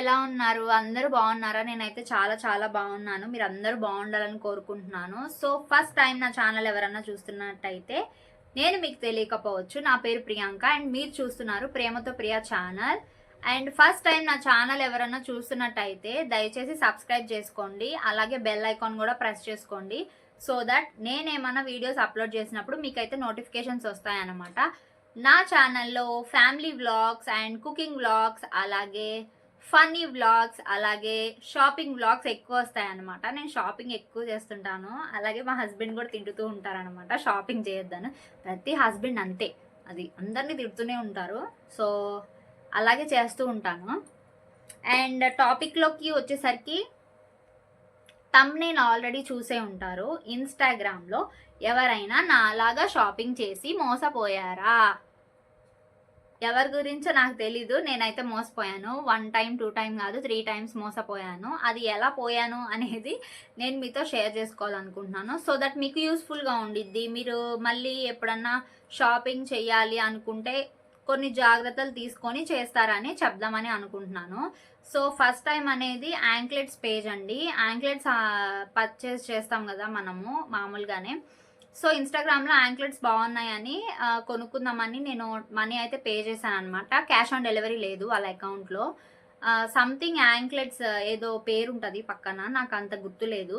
ఎలా ఉన్నారు? అందరూ బాగున్నారా? నేనైతే చాలా చాలా బాగున్నాను. మీరు అందరూ బాగుండాలని కోరుకుంటున్నాను. సో ఫస్ట్ టైం నా ఛానల్ ఎవరన్నా చూస్తున్నట్టయితే నేను మీకు తెలియకపోవచ్చు. నా పేరు ప్రియాంక అండ్ మీరు చూస్తున్నారు ప్రేమతో Priya channel. And first time నా ఛానల్ ఎవరన్నా చూస్తున్నట్టయితే దయచేసి సబ్స్క్రైబ్ చేసుకోండి. అలాగే బెల్ ఐకాన్ కూడా ప్రెస్ చేసుకోండి. సో దట్ నేనేమన్నా వీడియోస్ అప్లోడ్ చేసినప్పుడు మీకైతే నోటిఫికేషన్స్ వస్తాయన్నమాట. నా ఛానల్లో family vlogs and cooking vlogs అలాగే ఫన్నీ వ్లాగ్స్ అలాగే షాపింగ్ వ్లాగ్స్ ఎక్కువ వస్తాయన్నమాట. నేను షాపింగ్ ఎక్కువ చేస్తుంటాను. అలాగే మా హస్బెండ్ కూడా తింటుతూ ఉంటారనమాట షాపింగ్ చేయొద్దాను. ప్రతి హస్బెండ్ అంతే. అది అందరినీ తిడుతూనే ఉంటారు. సో అలాగే చేస్తూ ఉంటాను. అండ్ టాపిక్లోకి వచ్చేసరికి తమ్ నేను ఆల్రెడీ చూసే ఉంటారు. ఇన్స్టాగ్రామ్లో ఎవరైనా నాలాగా షాపింగ్ చేసి మోసపోయారా? ఎవరి గురించో నాకు తెలీదు. నేనైతే మోసపోయాను. వన్ టైం టూ టైం కాదు త్రీ టైమ్స్ మోసపోయాను. అది ఎలా పోయాను అనేది నేను మీతో షేర్ చేసుకోవాలనుకుంటున్నాను. సో దట్ మీకు యూస్ఫుల్గా ఉండిద్ది. మీరు మళ్ళీ ఎప్పుడన్నా షాపింగ్ చేయాలి అనుకుంటే కొన్ని జాగ్రత్తలు తీసుకొని చేస్తారని చెప్దామని అనుకుంటున్నాను. సో ఫస్ట్ టైం అనేది యాంక్లెట్స్ పేజ్ అండి. యాంక్లెట్స్ పర్చేస్ చేస్తాం కదా మనము మామూలుగానే. సో ఇన్స్టాగ్రామ్లో యాంక్లెట్స్ బాగున్నాయని కొనుక్కుందామని నేను మనీ అయితే పే చేశాను అనమాట క్యాష్ ఆన్ డెలివరీ లేదు వాళ్ళ అకౌంట్లో సంథింగ్ యాంక్లెట్స్ ఏదో పేరు ఉంటుంది పక్కన నాకు అంత గుర్తులేదు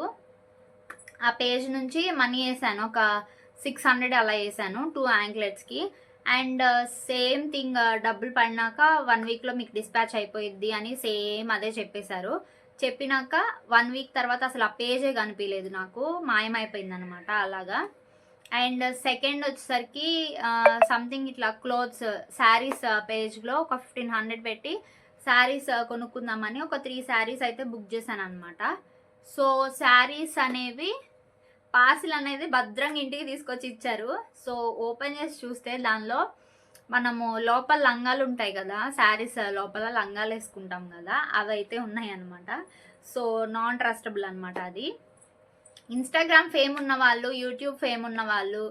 ఆ పేజ్ నుంచి మనీ వేసాను ఒక సిక్స్ హండ్రెడ్ అలా వేసాను టూ యాంక్లెట్స్కి అండ్ సేమ్ థింగ్ డబ్బులు పడినాక వన్ వీక్లో మీకు డిస్పాచ్ అయిపోయిద్ది అని సేమ్ అదే చెప్పేశారు. చెప్పినాక వన్ వీక్ తర్వాత అసలు ఆ పేజే కనిపించలేదు నాకు మాయమైపోయింది అనమాట అలాగా. అండ్ సెకండ్ వచ్చేసరికి సంథింగ్ ఇట్లా క్లోత్స్ శారీస్ పేజ్లో ఒక ఫిఫ్టీన్ హండ్రెడ్ పెట్టి శారీస్ కొనుక్కుందామని ఒక త్రీ శారీస్ అయితే బుక్ చేశాను అనమాట సో శారీస్ అనేవి పార్సిల్ అనేది భద్రంగా ఇంటికి తీసుకొచ్చి ఇచ్చారు. సో ఓపెన్ చేసి చూస్తే దానిలో మనము లోపల లంగాలు ఉంటాయి కదా శారీస్ లోపల లంగాలు వేసుకుంటాం కదా అవి అయితే ఉన్నాయి అనమాట సో నాన్ ట్రస్టబుల్ అనమాట అది. ఇన్స్టాగ్రామ్ ఫేమ్ ఉన్న వాళ్ళు యూట్యూబ్ ఫేమ్ ఉన్న వాళ్ళు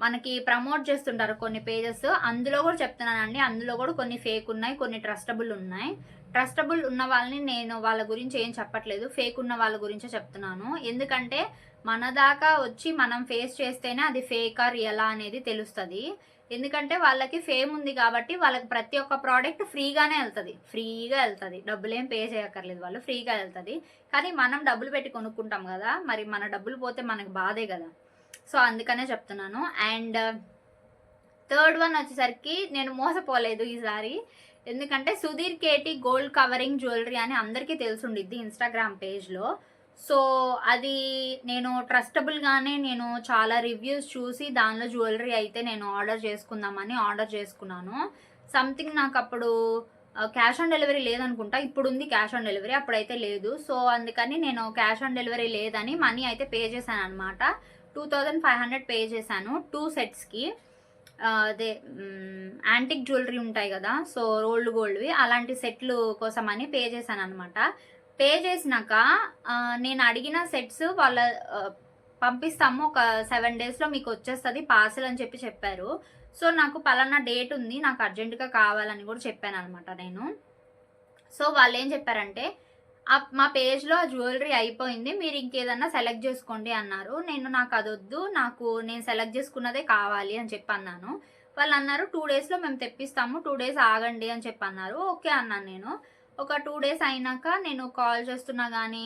మనకి ప్రమోట్ చేస్తుంటారు కొన్ని పేజెస్ అందులో కూడా చెప్తున్నానండి. అందులో కూడా కొన్ని ఫేక్ ఉన్నాయి కొన్ని ట్రస్టబుల్ ఉన్నాయి. ట్రస్టబుల్ ఉన్న వాళ్ళని నేను వాళ్ళ గురించి ఏం చెప్పట్లేదు. ఫేక్ ఉన్న వాళ్ళ గురించే చెప్తున్నాను. ఎందుకంటే మన దాకా వచ్చి మనం ఫేస్ చేస్తేనే అది ఫేక్ ఆర్ ఎలా అనేది తెలుస్తుంది. ఎందుకంటే వాళ్ళకి ఫేమ్ ఉంది కాబట్టి వాళ్ళకి ప్రతి ఒక్క ప్రోడక్ట్ ఫ్రీగానే వెళ్తుంది. ఫ్రీగా వెళ్తుంది. డబ్బులు పే చేయక్కర్లేదు వాళ్ళు. ఫ్రీగా వెళ్తుంది. కానీ మనం డబ్బులు పెట్టి కొనుక్కుంటాం కదా మరి మన డబ్బులు పోతే మనకు బాధే కదా. సో అందుకనే చెప్తున్నాను. అండ్ థర్డ్ వన్ వచ్చేసరికి నేను మోసపోలేదు ఈసారి ఎందుకంటే Sudheer KT gold covering jewellery అని అందరికీ తెలిసి ఉండిద్ది ఇన్స్టాగ్రామ్ పేజ్లో సో అది నేను ట్రస్టబుల్గానే నేను చాలా రివ్యూస్ చూసి దానిలో జ్యువెలరీ అయితే నేను ఆర్డర్ చేసుకుందామని ఆర్డర్ చేసుకున్నాను. సంథింగ్ నాకు అప్పుడు క్యాష్ ఆన్ డెలివరీ లేదనుకుంటా. ఇప్పుడు ఉంది క్యాష్ ఆన్ డెలివరీ అప్పుడైతే లేదు. సో అందుకని నేను క్యాష్ ఆన్ డెలివరీ లేదని మనీ అయితే పే చేశాను అనమాట two thousand five hundred pay చేశాను టూ సెట్స్కి. అదే యాంటిక్ జ్యువెలరీ ఉంటాయి కదా సో రోల్డ్ గోల్డ్వి అలాంటి సెట్లు కోసమని పే చేశాను అనమాట పే చేసినాక నేను అడిగిన సెట్స్ వాళ్ళ పంపిస్తాము. ఒక సెవెన్ డేస్లో మీకు వచ్చేస్తుంది పార్సల్ అని చెప్పి చెప్పారు. సో నాకు పలానా డేట్ ఉంది. నాకు అర్జెంటుగా కావాలని కూడా చెప్పాను అనమాట నేను. సో వాళ్ళు ఏం చెప్పారంటే మా పేజ్లో ఆ జ్యువెలరీ అయిపోయింది. మీరు ఇంకేదన్నా సెలెక్ట్ చేసుకోండి అన్నారు. నేను నాకు అది వద్దు నాకు నేను సెలెక్ట్ చేసుకున్నదే కావాలి అని చెప్పి అన్నాను. వాళ్ళు అన్నారు టూ డేస్లో మేము తెప్పిస్తాము. టూ డేస్ ఆగండి అని చెప్పి అన్నారు. ఓకే అన్నాను నేను. ఒక టూ డేస్ అయినాక నేను కాల్ చేస్తున్నా కానీ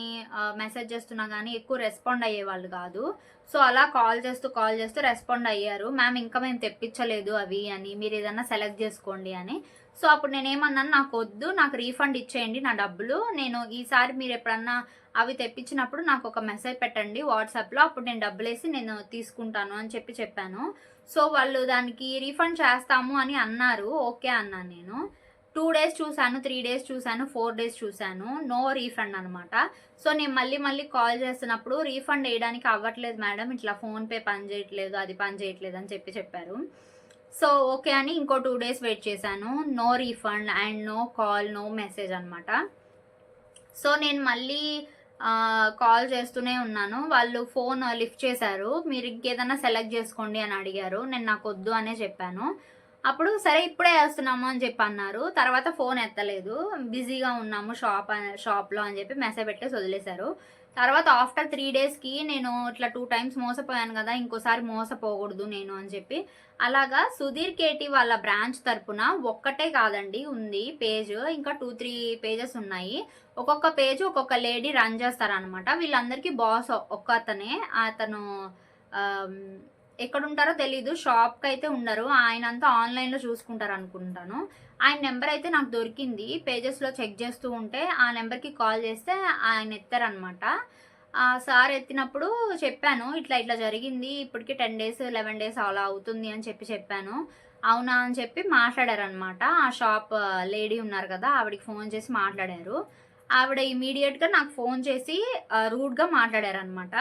మెసేజ్ చేస్తున్నా కానీ ఎక్కువ రెస్పాండ్ అయ్యేవాళ్ళు కాదు. సో అలా కాల్ చేస్తూ కాల్ చేస్తూ రెస్పాండ్ అయ్యారు. మ్యామ్ ఇంకా మేము తెప్పించలేదు అవి అని మీరు ఏదన్నా సెలెక్ట్ చేసుకోండి అని. సో అప్పుడు నేనేమన్నాను నాకు వద్దు నాకు రీఫండ్ ఇచ్చేయండి నా డబ్బులు. నేను ఈసారి మీరు ఎప్పుడన్నా అవి తెప్పించినప్పుడు నాకు ఒక మెసేజ్ పెట్టండి వాట్సాప్లో అప్పుడు నేను డబ్బులు వేసి నేను తీసుకుంటాను అని చెప్పి చెప్పాను. సో వాళ్ళు దానికి రీఫండ్ చేస్తాము అని అన్నారు. ఓకే అన్నాను నేను. టూ డేస్ చూశాను త్రీ డేస్ చూశాను ఫోర్ డేస్ చూశాను. నో రీఫండ్ అనమాట సో నేను మళ్ళీ మళ్ళీ కాల్ చేస్తున్నప్పుడు రీఫండ్ వేయడానికి అవ్వట్లేదు మేడం. ఇట్లా ఫోన్పే పని చేయట్లేదు అది పని చేయట్లేదు అని చెప్పి చెప్పారు. సో ఓకే అని ఇంకో టూ డేస్ వెయిట్ చేశాను. No refund and no call no message అనమాట సో నేను మళ్ళీ కాల్ చేస్తూనే ఉన్నాను. వాళ్ళు ఫోన్ లిఫ్ట్ చేశారు. మీరు ఇంకేదైనా సెలెక్ట్ చేసుకోండి అని అడిగారు. నేను నాకు వద్దు అనే చెప్పాను. అప్పుడు సరే ఇప్పుడే వేస్తున్నాము అని చెప్పి అన్నారు. తర్వాత ఫోన్ ఎత్తలేదు. బిజీగా ఉన్నాము షాప్ షాప్లో అని చెప్పి మెసేజ్ పెట్టేసి వదిలేశారు. తర్వాత ఆఫ్టర్ త్రీ డేస్కి నేను ఇట్లా టూ టైమ్స్ మోసపోయాను కదా ఇంకోసారి మోసపోకూడదు నేను అని చెప్పి. అలాగా సుధీర్ కేటి వాళ్ళ బ్రాంచ్ తరపున ఒక్కటే కాదండి ఉంది పేజ్. ఇంకా టూ త్రీ పేజెస్ ఉన్నాయి. ఒక్కొక్క పేజ్ ఒక్కొక్క లేడీ రన్ చేస్తారనమాట వీళ్ళందరికీ బాస్ ఒక్క అతనే అతను ఎక్కడ ఉంటారో తెలీదు షాప్కి అయితే ఉండరు. ఆయన అంతా ఆన్లైన్లో చూసుకుంటారు అనుకుంటాను ఆయన నెంబర్ అయితే నాకు దొరికింది. పేజెస్లో చెక్ చేస్తూ ఉంటే ఆ నెంబర్కి కాల్ చేస్తే ఆయన ఎత్తారనమాట. ఆ సార్ ఎత్తినప్పుడు చెప్పాను ఇట్లా ఇట్లా జరిగింది. ఇప్పటికి టెన్ డేస్ లెవెన్ డేస్ అలా అవుతుంది అని చెప్పి చెప్పాను. అవునా అని చెప్పి మాట్లాడారనమాట. ఆ షాప్ లేడీ ఉన్నారు కదా ఆవిడకి ఫోన్ చేసి మాట్లాడారు. ఆవిడ ఇమీడియట్గా నాకు ఫోన్ చేసి రూడ్గా మాట్లాడారనమాట.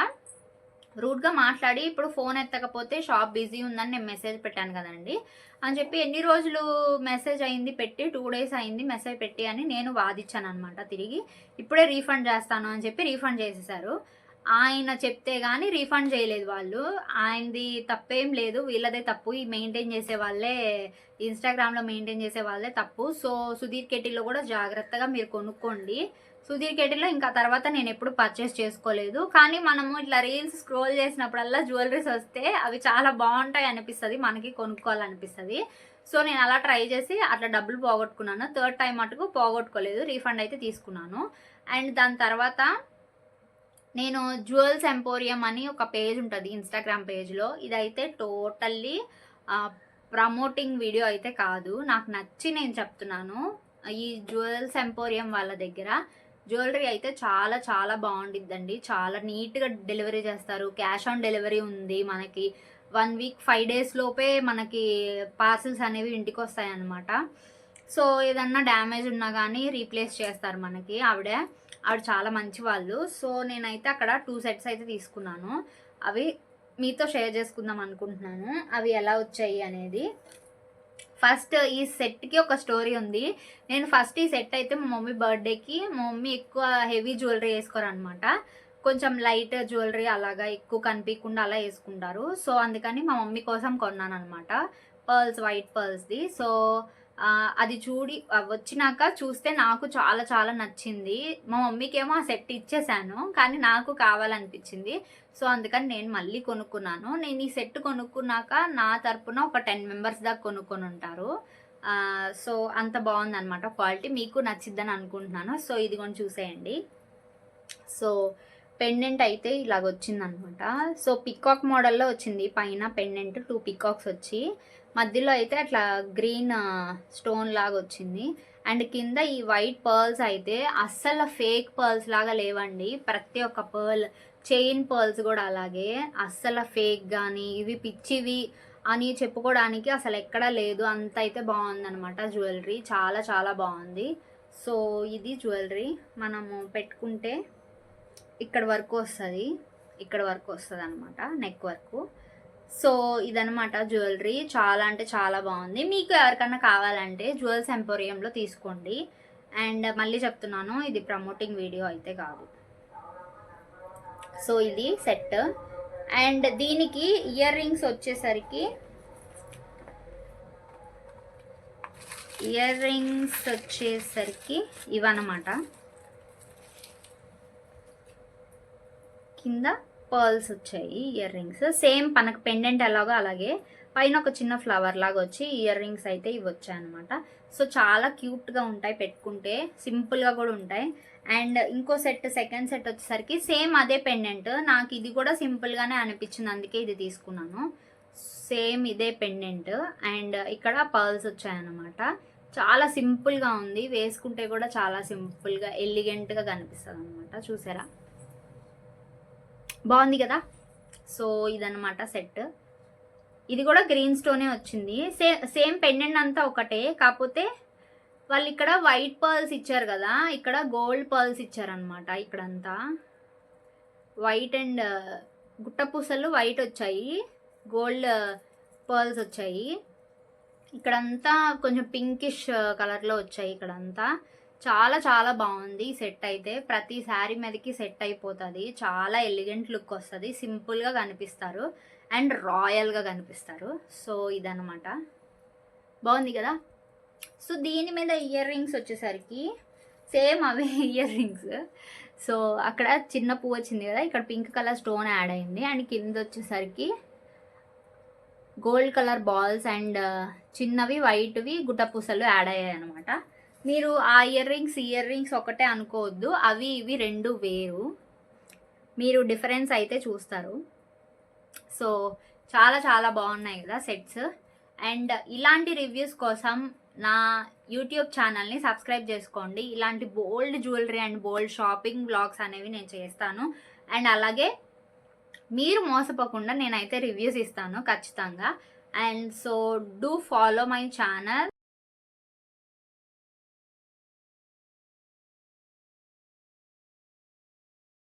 రూడ్గా మాట్లాడి ఇప్పుడు ఫోన్ ఎత్తకపోతే షాప్ బిజీ ఉందని నేను మెసేజ్ పెట్టాను కదండి. అని చెప్పి ఎన్ని రోజులు మెసేజ్ అయింది పెట్టి టూ డేస్ అయింది మెసేజ్ పెట్టి అని నేను వాదిచ్చాను అనమాట తిరిగి. ఇప్పుడే రీఫండ్ చేస్తాను అని చెప్పి రీఫండ్ చేసేసారు. ఆయన చెప్తే కానీ రీఫండ్ చేయలేదు వాళ్ళు. ఆయనది తప్పేం లేదు. వీళ్ళదే తప్పు. ఈ మెయింటైన్ చేసే వాళ్ళే ఇన్స్టాగ్రామ్లో మెయింటైన్ చేసే వాళ్ళే తప్పు. సో సుధీర్ కెటీలో కూడా జాగ్రత్తగా మీరు కొనుక్కోండి. సుధీర్ కేటిలో ఇంకా తర్వాత నేను ఎప్పుడు పర్చేస్ చేసుకోలేదు. కానీ మనము ఇట్లా రీల్స్ స్క్రోల్ చేసినప్పుడల్లా జ్యువెలరీస్ వస్తే అవి చాలా బాగుంటాయి అనిపిస్తుంది మనకి కొనుక్కోవాలనిపిస్తుంది. సో నేను అలా ట్రై చేసి అట్లా డబ్బులు పోగొట్టుకున్నాను. థర్డ్ టైం మటుకు పోగొట్టుకోలేదు రీఫండ్ అయితే తీసుకున్నాను. అండ్ దాని తర్వాత నేను జ్యువెల్స్ ఎంపోరియం అని ఒక పేజ్ ఉంటుంది ఇన్స్టాగ్రామ్ పేజ్లో ఇదైతే టోటల్లీ ప్రమోటింగ్ వీడియో అయితే కాదు. నాకు నచ్చి నేను చెప్తున్నాను. ఈ జ్యువెల్స్ ఎంపోరియం వాళ్ళ దగ్గర జ్యువెలరీ అయితే చాలా చాలా బాగుండిద్దండి. చాలా నీట్గా డెలివరీ చేస్తారు. క్యాష్ ఆన్ డెలివరీ ఉంది మనకి. వన్ వీక్ ఫైవ్ డేస్ లోపే మనకి పార్సిల్స్ అనేవి ఇంటికి వస్తాయి అన్నమాట సో ఏదన్నా డ్యామేజ్ ఉన్నా కానీ రీప్లేస్ చేస్తారు మనకి ఆవిడ. ఆవిడ చాలా మంచి వాళ్ళు సో నేనైతే అక్కడ టూ సెట్స్ అయితే తీసుకున్నాను. అవి మీతో షేర్ చేసుకుందాం అనుకుంటున్నాను. అవి ఎలా వచ్చాయి అనేది. ఫస్ట్ ఈ సెట్కి ఒక స్టోరీ ఉంది. నేను ఫస్ట్ ఈ సెట్ అయితే మా మమ్మీ బర్త్డేకి మా మమ్మీ ఎక్కువ హెవీ జ్యువెలరీ వేసుకోరనమాట కొంచెం లైట్ జ్యువెలరీ అలాగా ఎక్కువ కనిపించకుండా అలా వేసుకుంటారు. సో అందుకని మా మమ్మీ కోసం కొన్నాను అనమాట పర్ల్స్ వైట్ పర్ల్స్ది. సో అది చూడి వచ్చినాక చూస్తే నాకు చాలా చాలా నచ్చింది. మా మమ్మీకి ఏమో ఆ సెట్ ఇచ్చేసాను కానీ నాకు కావాలనిపించింది. సో అందుకని నేను మళ్ళీ కొనుక్కున్నాను. నేను ఈ సెట్ కొనుక్కున్నాక నా తరపున ఒక టెన్ మెంబర్స్ దాకా కొనుక్కొని ఉంటారు. సో అంత బాగుందనమాట క్వాలిటీ. మీకు నచ్చిద్దని అనుకుంటున్నాను. సో ఇది కొని చూసేయండి. సో పెండెంట్ అయితే ఇలాగ వచ్చిందనమాట సో పికాక్ మోడల్లో వచ్చింది. పైన పెండెంట్ టూ పికాక్స్ వచ్చి. మధ్యలో అయితే అట్లా గ్రీన్ స్టోన్ లాగా వచ్చింది అండ్ కింద ఈ వైట్ పర్ల్స్ అయితే అస్సలు ఫేక్ పర్ల్స్ లాగా లేవండి. ప్రతి ఒక్క పర్ల్ చైన్ పర్ల్స్ కూడా అలాగే. అస్సలు ఫేక్ కానీ ఇవి పిచ్చివి అని చెప్పుకోవడానికి అసలు ఎక్కడా లేదు. అంత అయితే బాగుందనమాట జ్యువెలరీ. చాలా చాలా బాగుంది. సో ఇది జ్యువెలరీ. మనము పెట్టుకుంటే ఇక్కడ వరకు వస్తుంది. ఇక్కడ వరకు వస్తుంది అనమాట నెక్ వరకు. సో ఇదనమాట జ్యువెలరీ. చాలా అంటే చాలా బాగుంది. మీకు ఎవరికన్నా కావాలంటే జ్యువెల్స్ ఎంపోరియంలో తీసుకోండి. అండ్ మళ్ళీ చెప్తున్నాను ఇది ప్రమోటింగ్ వీడియో అయితే కాదు. సో ఇది సెట్. అండ్ దీనికి ఇయర్ రింగ్స్ వచ్చేసరికి ఇయర్ రింగ్స్ వచ్చేసరికి ఇవన్నమాట. కింద పర్ల్స్ వచ్చాయి ఇయర్ రింగ్స్. సేమ్ మనకు పెండెంట్ ఎలాగో అలాగే పైన ఒక చిన్న ఫ్లవర్ లాగా వచ్చి ఇయర్ రింగ్స్ అయితే ఇవి వచ్చాయి అనమాట సో చాలా క్యూట్గా ఉంటాయి పెట్టుకుంటే సింపుల్గా కూడా ఉంటాయి. అండ్ ఇంకో సెట్ సెకండ్ సెట్ వచ్చేసరికి సేమ్ అదే పెండెంట్. నాకు ఇది కూడా సింపుల్గానే అనిపించింది అందుకే ఇది తీసుకున్నాను. సేమ్ ఇదే పెండెంట్. అండ్ ఇక్కడ పర్ల్స్ వచ్చాయన్నమాట. చాలా సింపుల్గా ఉంది. వేసుకుంటే కూడా చాలా సింపుల్గా ఎలిగెంట్గా కనిపిస్తుంది అనమాట చూసారా? బాగుంది కదా? సో ఇదనమాట సెట్. ఇది కూడా గ్రీన్ స్టోనే వచ్చింది. సే సేమ్ పెండెంట్ అంతా ఒకటే. కాకపోతే వాళ్ళు ఇక్కడ వైట్ పర్ల్స్ ఇచ్చారు కదా? ఇక్కడ గోల్డ్ పర్ల్స్ ఇచ్చారనమాట ఇక్కడంతా. వైట్ అండ్ గుట్ట పూసలు వైట్ వచ్చాయి. గోల్డ్ పర్ల్స్ వచ్చాయి. ఇక్కడంతా కొంచెం పింకిష్ కలర్లో వచ్చాయి ఇక్కడంతా. చాలా చాలా బాగుంది సెట్ అయితే. ప్రతి శారీ మీదకి సెట్ అయిపోతుంది. చాలా ఎలిగెంట్ లుక్ వస్తుంది. సింపుల్గా కనిపిస్తారు. అండ్ రాయల్గా కనిపిస్తారు. సో ఇదనమాట బాగుంది కదా? సో దీని మీద ఇయర్ రింగ్స్ వచ్చేసరికి సేమ్ అవే ఇయర్ రింగ్స్. సో అక్కడ చిన్న పువ్వు వచ్చింది కదా? ఇక్కడ పింక్ కలర్ స్టోన్ యాడ్ అయింది. అండ్ కింద వచ్చేసరికి గోల్డ్ కలర్ బాల్స్ అండ్ చిన్నవి వైట్వి గుట్టపూసలు యాడ్ అయ్యాయి అనమాట మీరు ఆ ఇయర్ రింగ్స్ ఇయర్ రింగ్స్ ఒకటే అనుకోవద్దు. అవి ఇవి రెండు వేరు. మీరు డిఫరెన్స్ అయితే చూస్తారు. సో చాలా చాలా బాగున్నాయి కదా సెట్స్. అండ్ ఇలాంటి రివ్యూస్ కోసం నా యూట్యూబ్ ఛానల్ని సబ్స్క్రైబ్ చేసుకోండి. ఇలాంటి bold jewellery and bold shopping blogs అనేవి నేను చేస్తాను. అండ్ అలాగే మీరు మోసపోకుండా నేనైతే రివ్యూస్ ఇస్తాను ఖచ్చితంగా. And so do follow my channel.